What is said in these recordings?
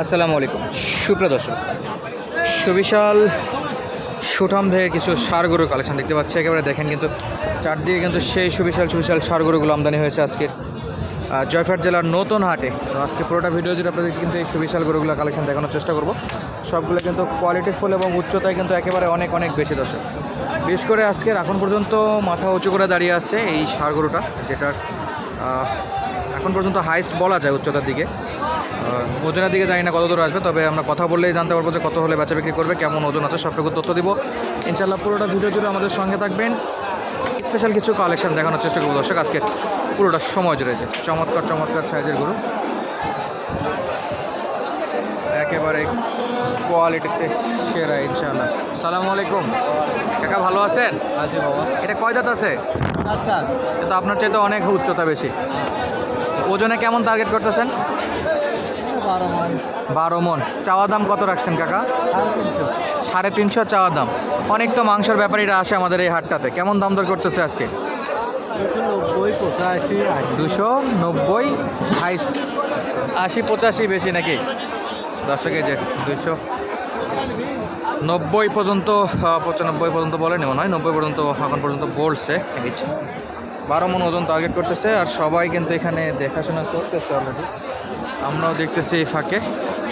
আসসালামু আলাইকুম। সুপ্রিয় দর্শক, সুবিশাল সুঠাম থেকে কিছু গরুর কালেকশন দেখতে পাচ্ছি। একেবারে দেখেন কিন্তু চারদিকে কিন্তু সেই সুবিশাল সুবিশাল গরুগুলো আমদানি হয়েছে আজকের জয়ফাট জেলার নতুন হাটে। তো আজকে পুরোটা ভিডিও জুড়ে আপনাদের কিন্তু এই সুবিশাল গরুগুলো কালেকশন দেখানোর চেষ্টা করব। সবগুলো কিন্তু কোয়ালিটিফুল এবং উচ্চতায় কিন্তু একেবারে অনেক অনেক বেশি দর্শক। বিশেষ করে আজকের এখন পর্যন্ত মাথা উঁচু করে দাঁড়িয়ে আছে এই গরুটা যেটার এখন পর্যন্ত হাইস্ট বলা যায় উচ্চতার দিকে। ওজনের দিকে জানি না কত দূর আসবে তবে আমরা কথা বললেই জানতে পারব যে কত হলে বেচা বিক্রি করবে কেমন ওজন আছে সবটুকু তথ্য দিব। ইনশাল্লাহ পুরোটা ভিডিও জুড়ে আমাদের সঙ্গে থাকবেন। স্পেশাল কিছু কালেকশন দেখানোর চেষ্টা করব দর্শক আজকে পুরোটা সময় জুড়ে যে চমৎকার চমৎকার সাইজের গরু। একেবারে কোয়ালিটিতে সেরা ইনশাআল্লাহ। সালামু আলাইকুম। কাকা ভালো আছেন? আছে বাবা। এটা কয় দাঁত আছে? এটা আপনার চাইতে অনেক উচ্চতা বেশি। ওজনে কেমন টার্গেট করতেছেন? বারো মান। চাওয়া দাম কত রাখছেন কাকা? সাড়ে তিনশো চাওয়া দাম। অনেক তো মাংসের ব্যাপারীরা আসে আমাদের এই হাটটাতে। কেমন দাম দর করতেছে আজকে? দুশো নব্বই হাইস্ট। আশি পঁচাশি বেশি নাকি? দর্শকে যে দুশো নব্বই পর্যন্ত পঁচানব্বই পর্যন্ত বলেনি মনে হয় নব্বই পর্যন্ত এখন পর্যন্ত বলছে। বারো মন ওজন টার্গেট করতেছে আর সবাই কিন্তু এখানে দেখাশোনা করতেছে অলরেডি আমরাও দেখতেছি এই ফাঁকে।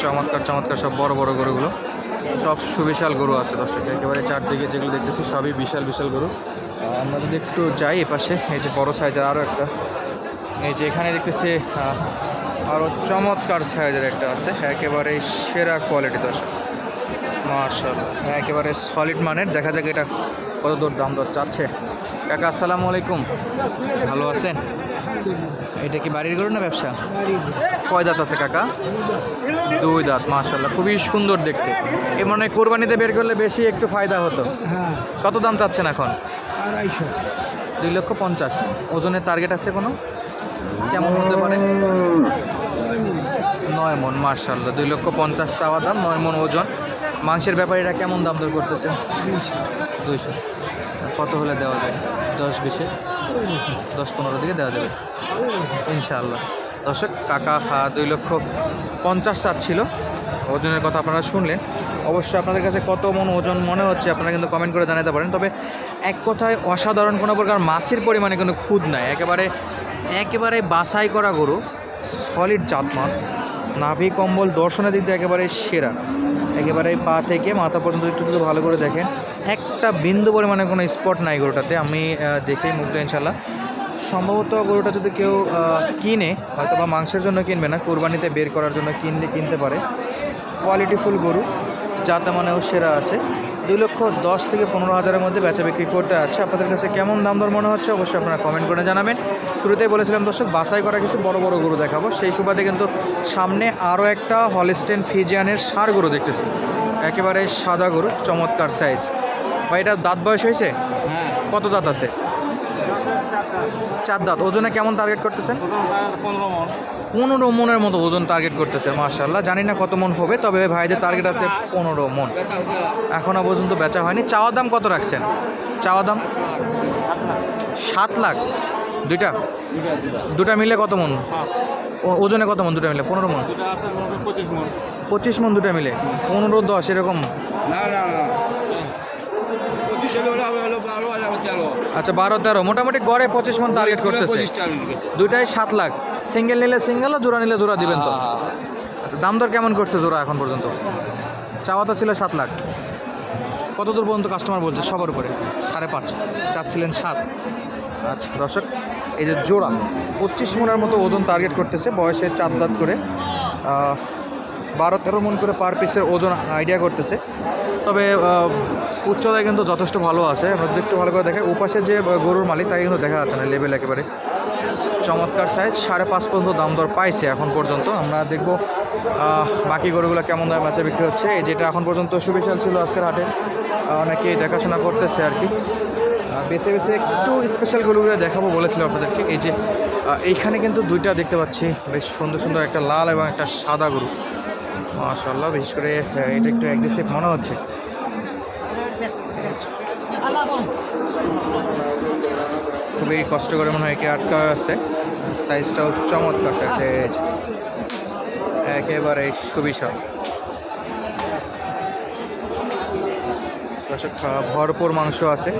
চমৎকার চমৎকার সব বড় বড় গরুগুলো। সব সুবিশাল গরু আছে দর্শক, একেবারে চারদিকে যেগুলো দেখতেছি সবই বিশাল বিশাল গরু। আমরা যদি একটু যাই এপাশে, এই যে বড় সাইজের আরও একটা। এই যে এখানে দেখতেছি আরও চমৎকার সাইজের একটা আছে, একেবারে সেরা কোয়ালিটি দর্শক। মার্শাল্লাহ একেবারে সলিড মানের। দেখা যাক এটা কত দূর, দাম দর চাচ্ছে। কাকা আসসালামু আলাইকুম। ভালো আছেন? এটা কি বাড়ির গরু না ব্যবসা? কয় দাঁত আছে কাকা? দুই দাঁত মার্শাল্লাহ খুবই সুন্দর দেখতে। এ মনে হয় কোরবানিতে বের করলে বেশি একটু ফায়দা হতো। হ্যাঁ। কত দাম চাচ্ছেন এখন? আড়াইশো। দুই লক্ষ পঞ্চাশ। ওজনের টার্গেট আছে কোনো? কেমন হতে পারে? নয় মন। মার্শাল্লাহ দুই লক্ষ পঞ্চাশ চাওয়া দাম নয় মন ওজন। মাংসের ব্যাপারীরা কেমন দাম দর করতেছে? দুইশো। কত হলে দেওয়া যায়? দশ বিশে? দশ পনেরো দিকে দেওয়া যাবে? ইনশাআল্লাহ। দর্শক কাকা আহ, দুই লক্ষ পঞ্চাশ চাচ্ছিল ওজনের কথা আপনারা শুনলেন অবশ্যই আপনাদের কাছে কত মন ওজন মনে হচ্ছে আপনারা কিন্তু কমেন্ট করে জানাতে পারেন। তবে এক কথায় অসাধারণ কোনো প্রকার মাছের পরিমাণে কোনো খুদ নাই। একেবারে একেবারে বাছাই করা গরু সলিড জাতমান। নাভি কম্বল দর্শনের দিক দিয়ে একেবারে সেরা। একেবারে পা থেকে মাথা পর্যন্ত একটু যদি ভালো করে দেখেন, একটা বিন্দু পরিমাণে কোনো স্পট নাই গরুটাতে। আমি দেখেই মুগ্ধ ইনশাল্লাহ সম্ভবত গরুটা যদি কেউ কিনে হয়তো বা মাংসের জন্য কিনবে না, কোরবানিতে বের করার জন্য কিনলে কিনতে পারে। কোয়ালিটিফুল গরু। যাতে মানেও সেরা আছে। দুই লক্ষ দশ থেকে পনেরো হাজারের মধ্যে বেচা বিক্রি করতে আছে। আপনাদের কাছে কেমন দাম দর মনে হচ্ছে অবশ্যই আপনারা কমেন্ট করে জানাবেন। শুরুতেই বলেছিলাম দর্শক বাছাই করা কিছু বড় বড় গরু দেখাবো। সেই সুবাদে কিন্তু সামনে আরও একটা হলিস্টেন ফিজিয়ানের সার গরু দেখতেছি। একেবারে সাদা গরু চমৎকার সাইজ বা এটা দাঁত বয়স হয়েছে? হ্যাঁ। কত দাঁত আছে? চার দাঁত। ওজনে কেমন টার্গেট করতেছেন? পনেরো মনের মতো ওজন টার্গেট করতেছে মার্শাল্লাহ জানি না কত মন হবে, তবে ভাইদের টার্গেট আছে পনেরো মন। এখনও পর্যন্ত বেচা হয়নি। চাওয়া দাম কত রাখছেন? চাওয়া দাম? সাত লাখ। দুইটা? দুটা মিলে কত মন? ওজনে কত মন দুটা মিলে? পনেরো মন? মন পঁচিশ মন দুটা মিলে। পনেরো দশ, এরকম? না না আচ্ছা বারো তেরো। মোটামুটি গড়ে পঁচিশ মন টার্গেট করতেছে। দুইটাই সাত লাখ। সিঙ্গেল নিলে সিঙ্গেল জোড়া নিলে জোড়া দিবেন তো? আচ্ছা দাম দর কেমন করছে জোড়া এখন পর্যন্ত? চাওয়া তো ছিল সাত লাখ। কত দূর পর্যন্ত কাস্টমার বলছে সবার উপরে? সাড়ে পাঁচ। চাচ্ছিলেন সাত। আচ্ছা দর্শক এই যে জোড়া পঁচিশ মনের মতো ওজন টার্গেট করতেছে বয়সে চার দাঁত করে। বারো তেরো মন করে পার পিসের ওজন আইডিয়া করতেছে। তবে উচ্চতায় কিন্তু যথেষ্ট ভালো আছে। আমরা একটু ভালো করে দেখে ওপাশে যে গরুর মালিক তাই কিন্তু দেখা যাচ্ছে না লেভেল একেবারে। চমৎকার সাইজ সাড়ে পাঁচ পর্যন্ত দাম দর পাইছে এখন পর্যন্ত। আমরা দেখব বাকি গরুগুলো কেমন দামে বেচা বিক্রি হচ্ছে। এই যেটা এখন পর্যন্ত সুবিশাল ছিল আজকের হাটে, অনেকেই দেখাশোনা করতেছে আর কি। বেছে বেছে একটু স্পেশাল গরুগুলো দেখাবো বলেছিলাম আপনাদেরকে। এই যে এইখানে কিন্তু দুইটা দেখতে পাচ্ছি। বেশ সুন্দর সুন্দর একটা লাল এবং একটা সাদা গরু। মাশাল্লাহ বিশেষ করে এটা একটু অ্যাগ্রেসিভ মনে হচ্ছে। খুবই কষ্ট করে মনে হয়, একে আটকা আছে। সাইজটাও চমৎকার একেবারে সুবিশাল। দর্শক ভরপুর মাংস আছে।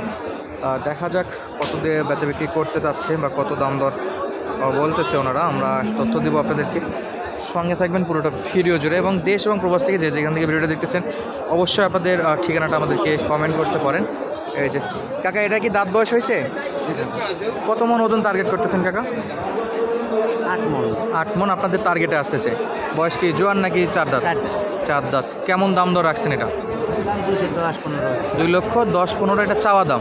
দেখা যাক কত দিয়ে বেচা বিক্রি করতে চাচ্ছে বা কত দাম দর বলতেছে ওনারা। আমরা তথ্য দেবো আপনাদেরকে। সঙ্গে থাকবেন পুরোটা ভিডিও জুড়ে এবং দেশ এবং প্রবাস থেকে যে যেখান থেকে ভিডিওটা দেখতেছেন অবশ্যই আপনাদের ঠিকানাটা আমাদেরকে কমেন্ট করতে পারেন। এই যে কাকা এটা কি দাঁত বয়স হয়েছে? কত মন ওজন টার্গেট করতেছেন কাকা? আট মন। আট মন আপনাদের টার্গেটে আসতেছে। বয়স কি জোয়ান নাকি চার দাঁত? চার দাঁত। কেমন দাম দর রাখছেন এটা? দুই লক্ষ দশ পনেরো এটা চাওয়া দাম?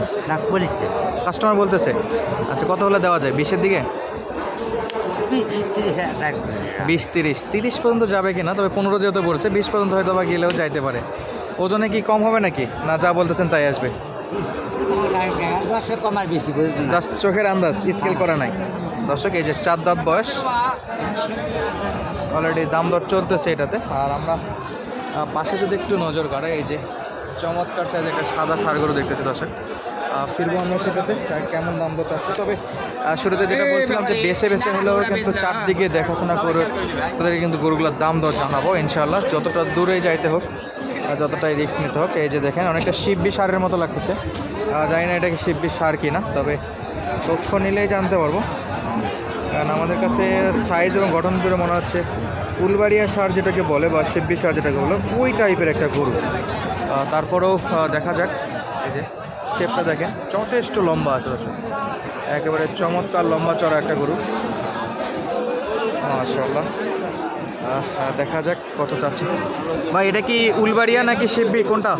কাস্টমার বলতেছে। আচ্ছা কত হলে দেওয়া যায়? বিশের দিকে? বিশ তিরিশ তিরিশ পর্যন্ত যাবে কিনা? তবে পনেরো যেহেতু বলছে বিশ পর্যন্ত হয়তো বা গেলেও যাইতে পারে। ওজনে কি কম হবে নাকি? না যা বলতেছেন তাই আসবে। জাস্ট চোখের আন্দাজ স্কেল করা নাই। দর্শক এই যে চার দাঁত বয়স অলরেডি দাম দর চলতেছে এটাতে। আর আমরা পাশে যদি একটু নজর করে এই যে চমৎকার সাইজ একটা সাদা সারগরু দেখতেছি দর্শক। ফিরবো আমরা সেটাতে কেমন দাম দর চাচ্ছে তবে শুরুতে যেটা বলছিলাম যে বেছে বেছে হলেও কিন্তু চারদিকে দেখাশোনা করে ওদেরকে কিন্তু গরুগুলোর দাম দর জানাব ইনশাল্লাহ যতটা দূরে যাইতে হোক যতটাই রিস্ক নিতে হোক এই যে দেখেন অনেকটা শিববি সারের মতো লাগতেছে। জানি না এটা কি শিববি সার কিনা তবে তথ্য নিলেই জানতে পারব। কারণ আমাদের কাছে সাইজ এবং গঠন জুড়ে মনে হচ্ছে উলবাড়িয়া সার যেটাকে বলে বা শিববি সার যেটাকে বলে ওই টাইপের একটা গরু। তারপরেও দেখা যাক। এই যে শেপটা দেখেন যথেষ্ট লম্বা আছে দর্শক। একেবারে চমৎকার লম্বা চড়া একটা গরু। মাশাল্লাহ দেখা যাক কত চাচ্ছে। ভাই এটা কি উলবাড়িয়া নাকি শিববি কোনটা?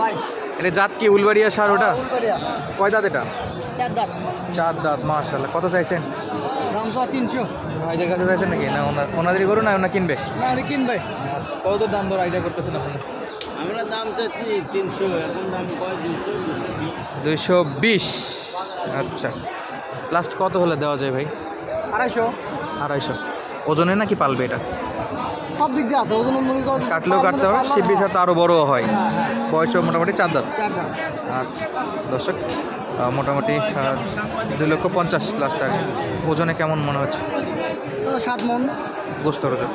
ভাই এটা জাত কি? উলবাড়িয়া সার ওটা? কয় দাঁত এটা? চার দাঁত মাশাল্লাহ কত চাইছেন? দাম তো তিনশো ভাইদের কাছে চাইছেন নাকি? না ওনার ওনাদেরই করুন না ওনা কিনবে? না কিনবে। কত দাম দর আইডিয়া করতেছেন আপনি? আমরা দাম চাচ্ছি তিনশো এখন দাম কয়? দুশো বিশ। আচ্ছা। লাস্ট কত হলে দেওয়া যায় ভাই? আড়াইশো। আড়াইশো। ওজনে নাকি পালবে এটা? সব দিক দিয়ে আছে ওজন কাটলেও কাটতে হবে শিববি সাথে আরও বড়ও হয়। হ্যাঁ হ্যাঁ। বয়সও মোটামুটি চার দাঁত। আচ্ছা দর্শক মোটামুটি দুই লক্ষ পঞ্চাশ লাস্ট টাকা। ওজনে কেমন মনে হচ্ছে? সাত মন। গোস্তর ওজন।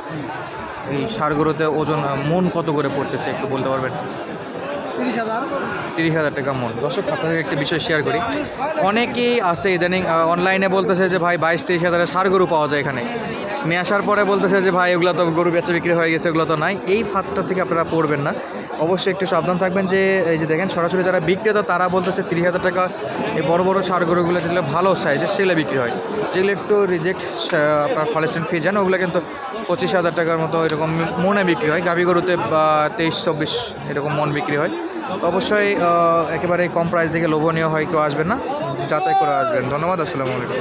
এই সারগুলোতে ওজন মন কত করে পড়তেছে একটু বলতে পারবেন? তিরিশ হাজার। তিরিশ হাজার টাকা মন দর্শক, আপনাদের একটা বিষয় শেয়ার করি। অনেকেই আছে ইদানিং অনলাইনে বলতেছে যে, ভাই, বাইশ তিরিশ হাজারের সার গরু পাওয়া যায় এখানে। নিয়ে আসার পরে বলতেছে যে, ভাই এগুলো তো গরু বেচা বিক্রি হয়ে গেছে এগুলো তো নাই। এই ফাঁদটা থেকে আপনারা পড়বেন না। অবশ্যই একটু সাবধান থাকবেন যে, এই যে দেখেন, সরাসরি যারা বিক্রেতা, তারা বলতেছে তিরিশ হাজার টাকা এই বড় বড় সার গরুগুলো যেগুলো ভালো সাইজের সেগুলো বিক্রি হয়। যেগুলো একটু রিজেক্ট আপনার ফলেস্টেন ফি যান ওগুলো কিন্তু পঁচিশ হাজার টাকার মতো এরকম মনে বিক্রি হয়। গাভি গরুতে তেইশ, চব্বিশ এরকম মন বিক্রি হয়। অবশ্যই একেবারে কম প্রাইস দেখে লোভনীয় হয়, কেউ আসবেন না। যাচাই করে আসবেন। ধন্যবাদ, আসসালামু আলাইকুম।